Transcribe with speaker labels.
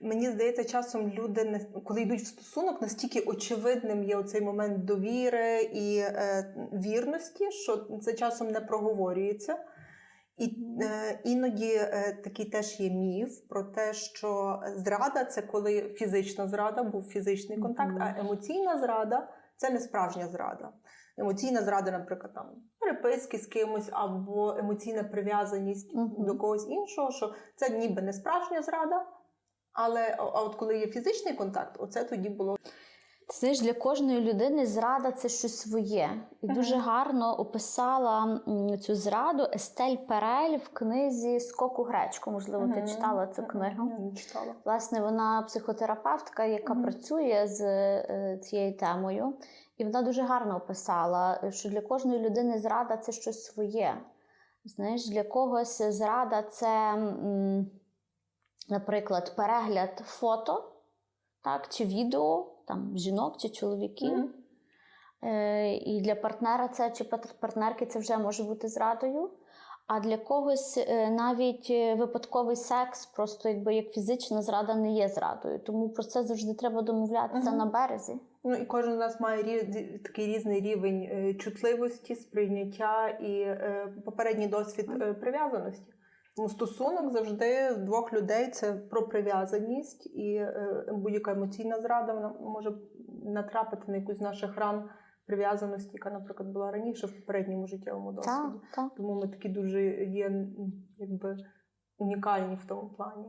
Speaker 1: мені здається, часом люди, коли йдуть в стосунок, настільки очевидним є оцей момент довіри і е, вірності, що це часом не проговорюється. І е, іноді е, такий теж є міф про те, що зрада це коли фізична зрада, був фізичний контакт,
Speaker 2: Мгм.
Speaker 1: а емоційна зрада це не справжня зрада. Емоційна зрада, наприклад, там переписки з кимось або емоційна прив'язаність
Speaker 2: Мгм.
Speaker 1: до когось іншого, що це ніби не справжня зрада. Але а от коли є фізичний контакт, оце тоді було
Speaker 2: Ти знаєш, для кожної людини зрада це щось своє. І дуже гарно описала цю зраду Естель Перель в книзі Скоку гречку. Можливо, ти читала цю книгу.
Speaker 1: Читала.
Speaker 2: Власне, вона психотерапевтка, яка працює з е, цією темою, і вона дуже гарно описала, що для кожної людини зрада це щось своє. Знаєш, для когось зрада це, м, наприклад, перегляд фото так, чи відео там, жінок чи чоловіків.
Speaker 1: Мгм.
Speaker 2: Е, і для партнера це чи пар- партнерки це вже може бути зрадою. А для когось е, навіть е, випадковий секс, просто якби як фізична зрада не є зрадою. Тому про це завжди треба домовлятися
Speaker 1: Мгм.
Speaker 2: на березі.
Speaker 1: Ну і кожен з нас має різ- такий різний рівень е, чутливості, сприйняття і е, попередній досвід прив'язаності. Тому стосунок завжди двох людей це про прив'язаність, і е, будь-яка емоційна зрада вона може натрапити на якусь з наших ран прив'язаності, яка, наприклад, була раніше в попередньому життєвому досвіді.
Speaker 2: Так, так.
Speaker 1: Тому ми такі дуже є якби унікальні в тому плані.